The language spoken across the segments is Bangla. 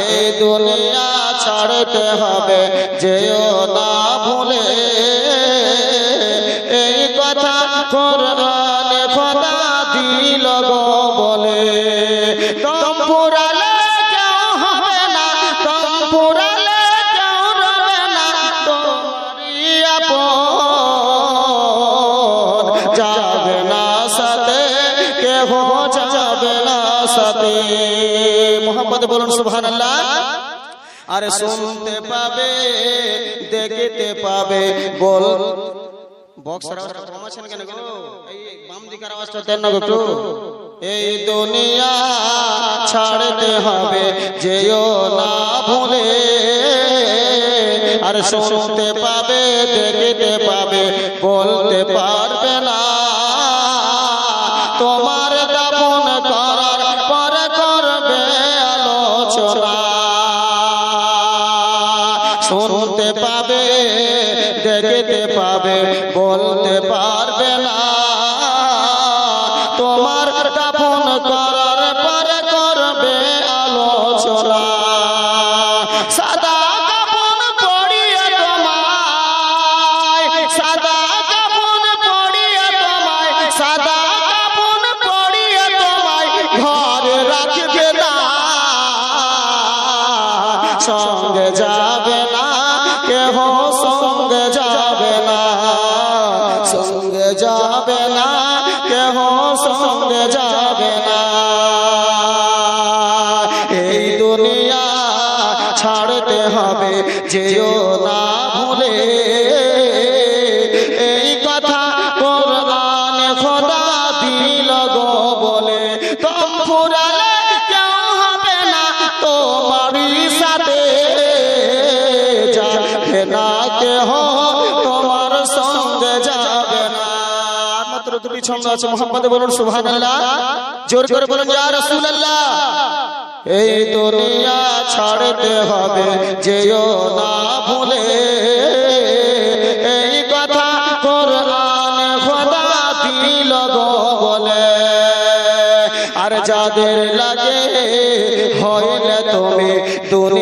এই দুনিয়া ছাড়তে হবে যেও না ভুলে। আরে শুনতে পাবে দেখতে পাবে। বল। বক্সের আওয়াজটা কম আছেন কেন গো? এই বাম দিকের আওয়াজটা দেন না একটু। এই দুনিয়া ছাড়তে হবে যেও না ভুলে। আর শুনতে পাবে দেখতে পাবে বলতে পারবে সাথে যাবে না কেহ, তোমার সঙ্গে যাবে না। মাত্র দুটি ছন্দ আছে, মোহাম্মদ বলুন জোর করে বলুন এই দুনিয়া ছাড়তে হবে, যেও না ভুলে। এই কথা কোরআন খোদা দিল গো বলে। আর যাদের লাগে, হইলে তুমি দুনিয়ার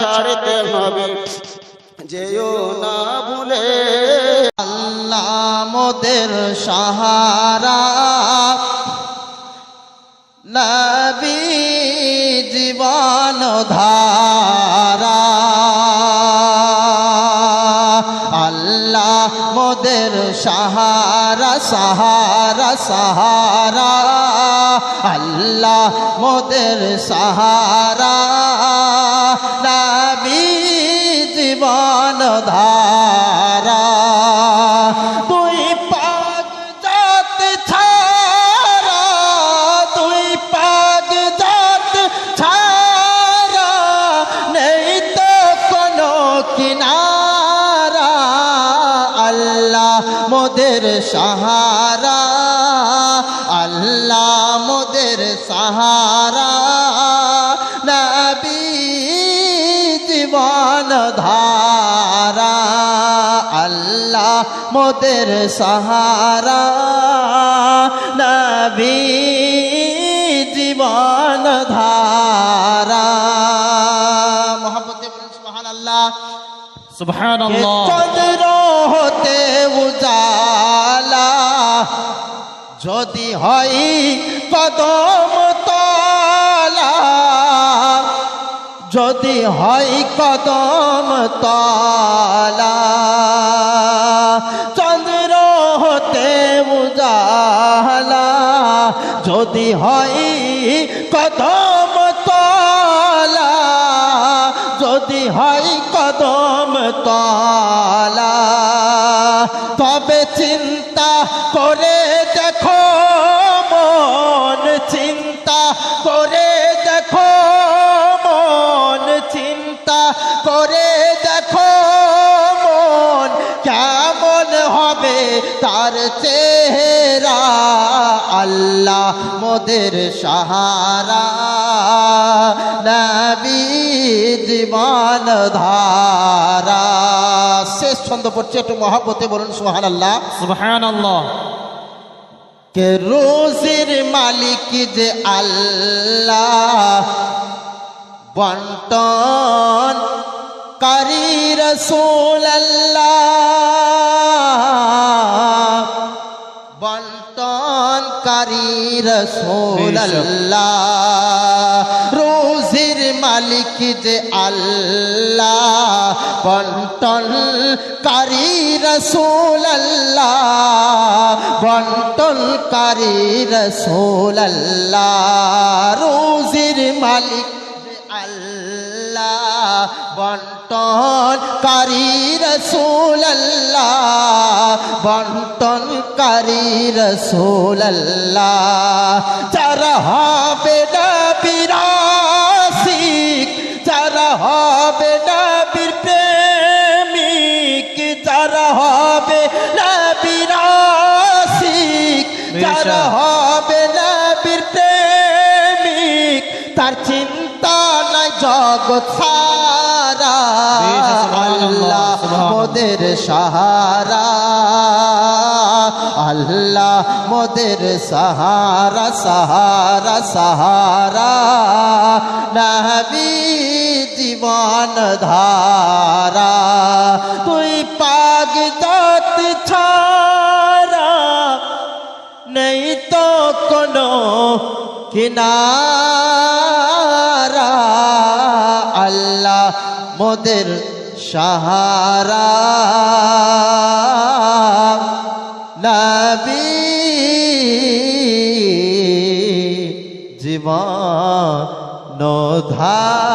ছাড়তে হবে। যেও না ভুলে। আল্লাহ মোদের সাহারা। নবি জীবন ধারা। আল্লাহ মোদের সাহারা সাহারা সাহারা। আল্লাহ মোদের সাহারা। মোদের সাহারা আল্লাহ মোদের সাহারা। নবী জীবন ধারা আল্লাহ মোদের সাহারা। নবী জীবন ধারা। চন্দ্র হতে উজালা, যদি হয় কদম তলা, যদি হয় কদম তলা চন্দ্র হতে উজালা, যদি হয় তার চেহারা আল্লাহ মোদের সাহারা। নবী জীবন ধারা। শেষ ছন্দ পড়ছে একটু মহাপতে বলুন সোহান আল্লাহ সুবহানাল্লাহ। কে রোজির মালিক যে আল্লাহ? বন্টন কারি রসুল আল্লাহ বন্টন কারি রসুল আল্লাহ রোজির মালিক যে আল্লাহ বন্টন কারি রসুল আল্লাহ বন্টন কারি রসুল আল্লাহ রোজির মালিক যে আল্লাহ বন্টন কারি রসুল আল্লাহ বন্টন কারি রসুল আল্লাহ যারা হবে বিরাসিক যারা হবে না বীর প্রেমিক যারা হবে বিরাসিক যারা হবে না বীর প্রেমিক তার চিন্তা জগৎ সারা। আল্লাহ মোদের সাহারা। আল্লাহ মোদের সাহারা সাহারা সাহারা। নবী জীবন ধারা। তুই পাগ দত ছাড়া নেই তো কোনো কিনারা। মোদের সাহারা। নবী জীবন ধারা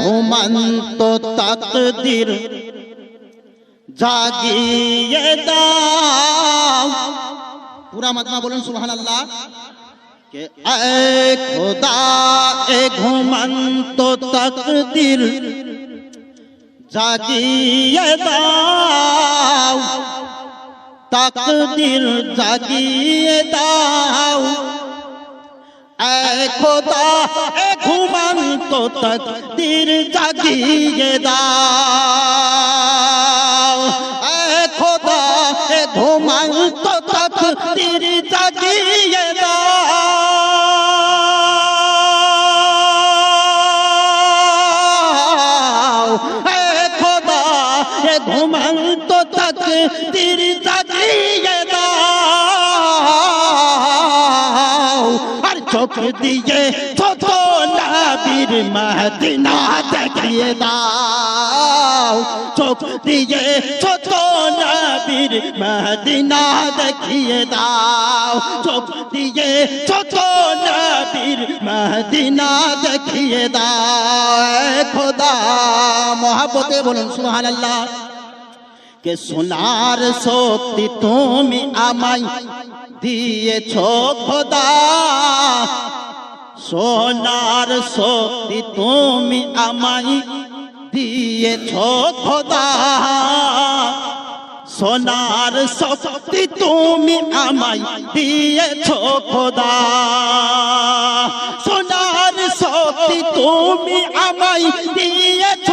ঘুমন্ত তকদির জাগিয়ে দাও। পুরা মাতমা বলুন সুবহান আল্লাহ কে খোদা এ ঘুমন্ত তকদির। জাগিয়ে দাও। তকদির জাগিয়ে দাও। খোদা এ ঘুমন্ত তকদির জাগিয়ে দাও। চোখ দিয়ে ছোট নবীর মদিনা দেখিয়ে দাও। চোখ দিয়ে ছোট নবীর মদিনা দেখিয়ে দাও। চোখ দিয়ে ছোট নবীর মদিনা দেখিয়ে দাও। খোদা মহাপতে বলুন, সুবহানাল্লাহ। কে সোনার শক্তি তুমি আমায় দিয়েছ খোদা। সোনার শক্তি তুমি আমায় দিয়েছ খোদা। সোনার শক্তি তুমি আমায় দিয়েছ খোদা। সোনার শক্তি তুমি আমায় দিয়েছ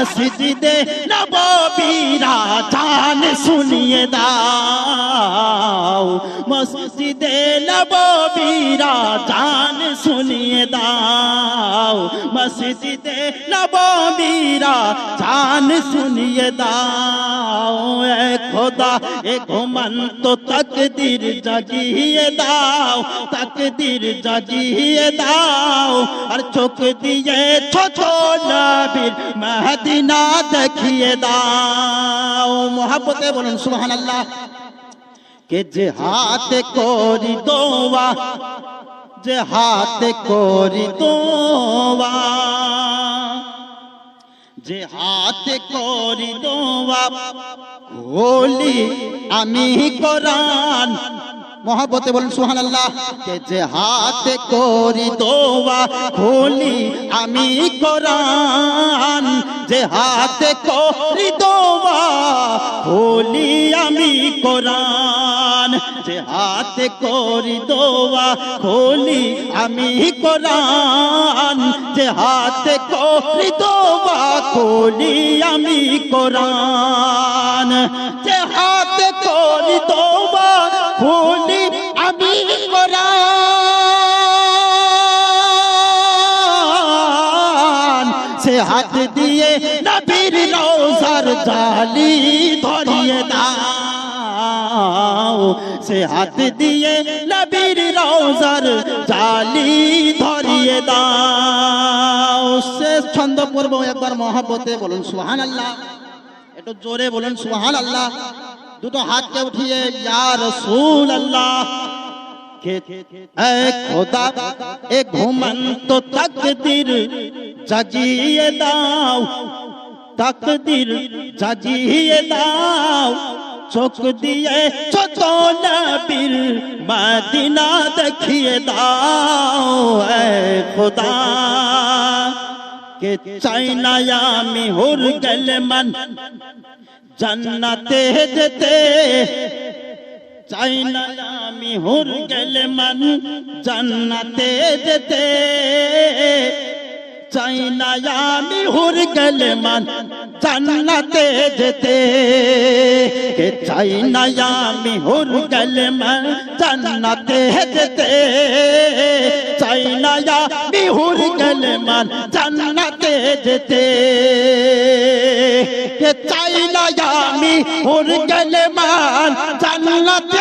মসজিদে নববীরা জান শুনিয়ে দাও। মসজিদে নববীরা জান শুনিয়ে দাও। মসজিদে নববীরা জান শুনিয়ে দাও। খোদা, এ ঘুমন্ত তকদির জাগিয়ে দাও। তকদির জাগিয়ে দাও। আর চোখ দিয়ে ছোট নবীর মহদিনা দেখিয়ে দাও মহাপতে বলুন সুবহানাল্লাহ কে যে হাতে করি দোয়া যে হাতে করি দোয়া যে হাতে করি দোয়া খোলি আমি কোরআন মহাবতে বলুন সুহানাল্লাহ কে যে হাতে করি দোয়া খোলি আমি কোরআন। যে হাতে করি দোয়া খোলি আমি কোরআন। যে হাতে করি দোয়া খোলি আমি কোরআন। যে হাতে করি দোয়া খোলি আমি কোরআন। যে জালি ধরিয়ে দাও। সে হাত দিয়ে নবীর রোজার জালি ধরিয়ে দাও। শেষ ছন্দ পড়ব একবার মহাপতে বলুন সুহান আল্লাহ একটু জোরে বলুন সুহান আল্লাহ দুটো হাতকে উঠিয়ে, ইয়া রসুল আল্লাহ এ ঘুমন্ত তকদির জাগিয়ে দাও। তকদির জাগিয়ে দাও চোখ দিয়ে ছোট নবীর মদিনা দেখিয়ে দাও এ খোদা কে চাই না আমি হুর গেলে মন জান্নাতে যেতে চাই না আমি হুর গেলে মন জান্নাতে যেতে চাই না আমি হুর গেলে মন জান্নাতে যেতে কে চাই না আমি হুর গেলে মন জান্নাতে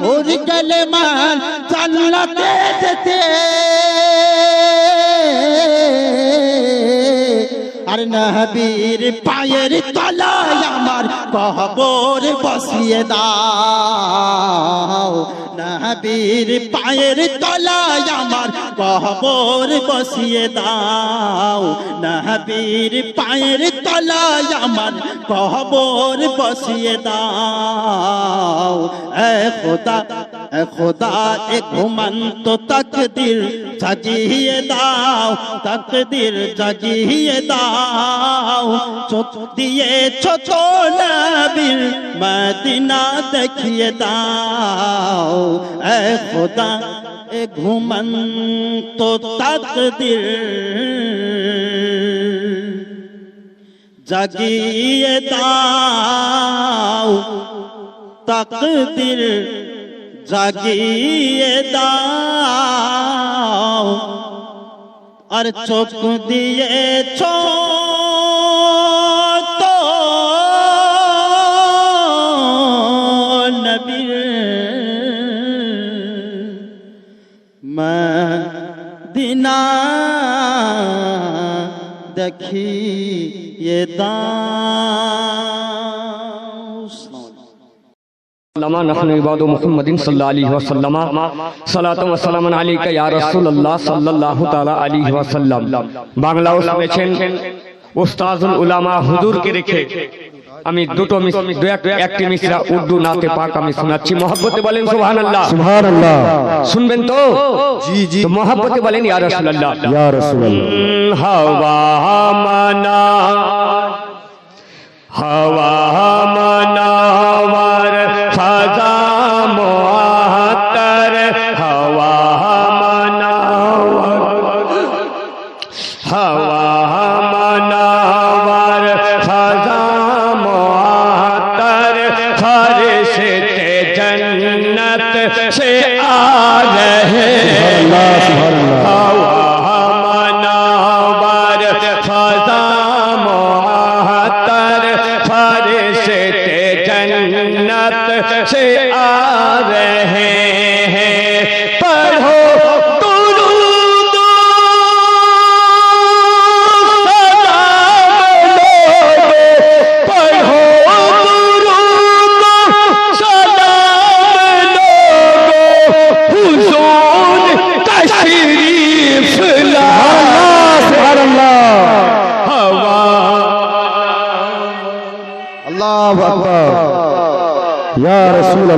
আমি হুর গেলে মন জান্নাতে যেতে। আর নবীর পায়ের তলায় আমার কবর বসিয়ে দাও। নবীর পায়ের তলায় আমার কবর বসিয়ে দাও। নবীর পায়ের তলায় আমার কবর বসিয়ে দাও। এ খোদা এ খোদা, এ ঘুমন্ত তকদির জাগিয়ে দাও, তকদির জাগিয়ে দাও। চোখ দিয়ে ছোট নবীর মদিনা দেখিয়ে দাও। খোদা এ ঘুমন্ত তকদির। জাগিয়ে দাও তাকদির জাগিয়ে দাও। আর চোখ দিয়েছ তো مدینہ دکھی یہ علامہ نحن عباد محمد صلی اللہ علیہ وسلم، صلاة و سلام علیکہ یا رسول اللہ صلی اللہ علیہ وسلم۔ بانگلہ اس میں چھن، استاذ العلماء حضور کے رکھے۔ আমি দুটো একটি মিশ্রা উর্দু নাতে পাক আমি শোনাচ্ছি। মহাব্বতে বলেন সুহান আল্লাহ সুহান আল্লাহ শুনবেন তো? জি জি। বলেন ইয়া হওয়া মানা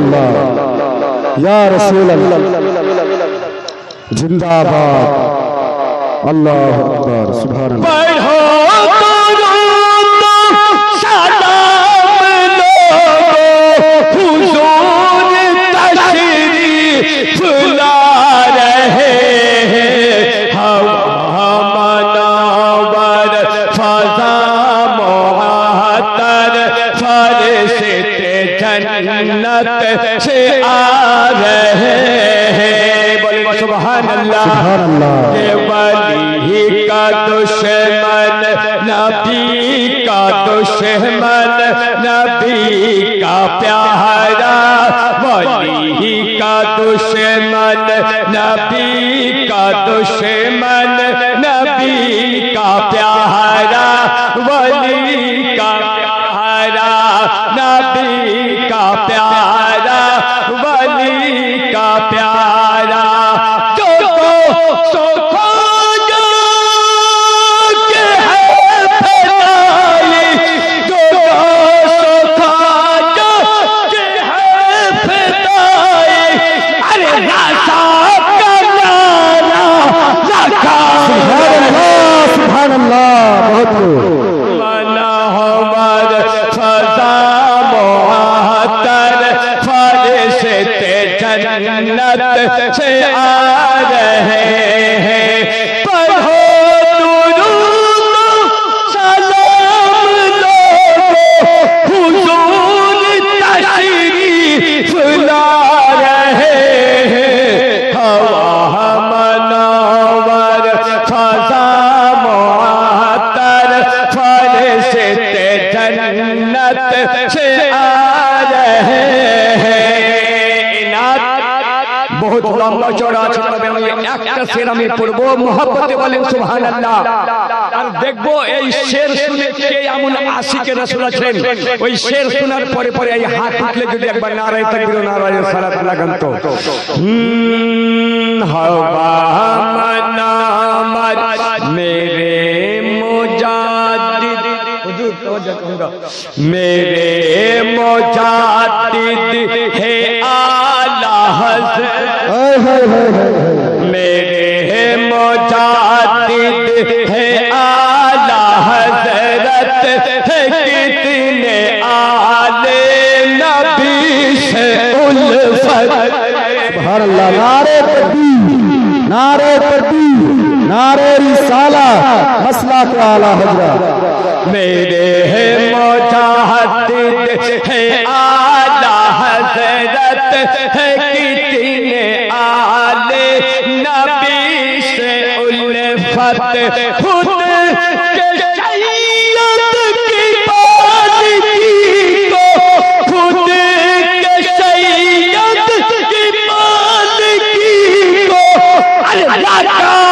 আল্লাহ ইয়া রসুল আল্লাহ জিন্দাবাদ। আল্লাহ আকবার সুবহানাল্লাহ। রাসূল আছেন ওই শের শোনার পরে পরে এই হাত উঠলে যদি একবার নারায় তাকবীর নারায় সালাত লাগান তো। হুম হাওয়া মানামাত মেরে মুজাদ্দিদ। হুজুর হে আলা হায় হায় হায় سبحان اللہ نعرے تکبیر نعرے تکبیر نعرے رسالہ، مسئلہ کے حضرت میرے ہے مجاہد ہے اعلی حضرت ہے کتنے آلے نبی سے الفت، خود کے Shut up!